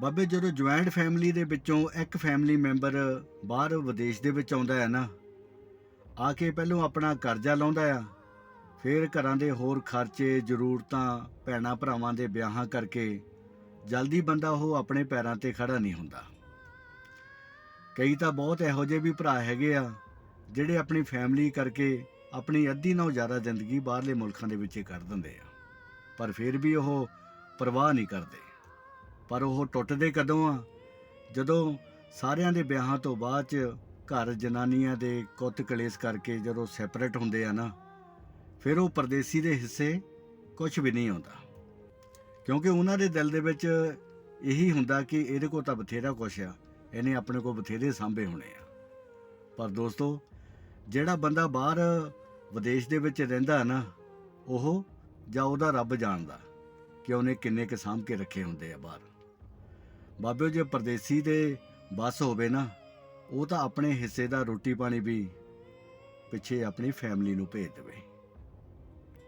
ਬਾਬੇ ਜਦੋਂ joint family ਦੇ ਵਿੱਚੋਂ ਇੱਕ ਫੈਮਿਲੀ ਮੈਂਬਰ ਬਾਹਰ ਵਿਦੇਸ਼ ਦੇ ਵਿੱਚ ਆਉਂਦਾ ਹੈ ਨਾ, ਆ ਕੇ ਪਹਿਲਾਂ ਆਪਣਾ ਕਰਜ਼ਾ ਲਾਉਂਦਾ ਆ, ਫਿਰ ਘਰਾਂ ਦੇ ਹੋਰ ਖਰਚੇ, ਜ਼ਰੂਰਤਾਂ, ਭੈਣਾਂ ਭਰਾਵਾਂ ਦੇ ਵਿਆਹਾਂ ਕਰਕੇ ਜਲਦੀ ਬੰਦਾ ਉਹ ਆਪਣੇ ਪੈਰਾਂ ਤੇ ਖੜਾ ਨਹੀਂ ਹੁੰਦਾ। ਕਈ ਤਾਂ ਬਹੁਤ ਇਹੋ ਜਿਹੇ ਵੀ ਭਰਾ ਹੈਗੇ ਆ, ਜਿਹੜੇ ਆਪਣੀ ਫੈਮਿਲੀ ਕਰਕੇ ਆਪਣੀ ਅੱਧੀ ਨਾਲੋਂ ਜ਼ਿਆਦਾ ਜ਼ਿੰਦਗੀ ਬਾਹਰਲੇ ਮੁਲਕਾਂ ਦੇ ਵਿੱਚ ਹੀ ਕਰ ਦਿੰਦੇ ਆ, ਪਰ ਫਿਰ ਵੀ ਉਹ ਪਰਵਾਹ ਨਹੀਂ ਕਰਦੇ। ਪਰ ਉਹ ਟੁੱਟਦੇ ਕਦੋਂ ਆ? ਜਦੋਂ ਸਾਰਿਆਂ ਦੇ ਵਿਆਹਾਂ ਤੋਂ ਬਾਅਦ ਚ ਘਰ ਜਨਾਨੀਆਂ ਦੇ ਕੁੱਤ ਕਲੇਸ਼ ਕਰਕੇ ਜਦੋਂ ਸੈਪਰੇਟ ਹੁੰਦੇ ਆ ਨਾ, ਫਿਰ ਉਹ ਪਰਦੇਸੀ ਦੇ ਹਿੱਸੇ ਕੁਝ ਵੀ ਨਹੀਂ ਆਉਂਦਾ। ਕਿਉਂਕਿ ਉਹਨਾਂ ਦੇ ਦਿਲ ਦੇ ਵਿੱਚ ਇਹੀ ਹੁੰਦਾ ਕਿ ਇਹਦੇ ਕੋਲ ਤਾਂ ਬਥੇਰਾ ਕੁਛ ਆ, ਇਹਨੇ ਆਪਣੇ ਕੋਲ ਬਥੇਰੇ ਸਾਂਭੇ ਹੋਣੇ ਆ। ਪਰ ਦੋਸਤੋ, ਜਿਹੜਾ ਬੰਦਾ ਬਾਹਰ ਵਿਦੇਸ਼ ਦੇ ਵਿੱਚ ਰਹਿੰਦਾ ਨਾ, ਉਹ ਜਾਂ ਉਹਦਾ ਰੱਬ ਜਾਣਦਾ ਕਿ ਉਹਨੇ ਕਿੰਨੇ ਕੁ ਸਾਂਭ ਕੇ ਰੱਖੇ ਹੁੰਦੇ ਆ ਬਾਹਰ। ਬਾਬਿਓ ਜੇ ਪਰਦੇਸੀ ਦੇ ਬਸ ਹੋਵੇ ਨਾ, ਉਹ ਤਾਂ ਆਪਣੇ ਹਿੱਸੇ ਦਾ ਰੋਟੀ ਪਾਣੀ ਵੀ ਪਿੱਛੇ ਆਪਣੀ ਫੈਮਿਲੀ ਨੂੰ ਭੇਜ ਦੇਵੇ।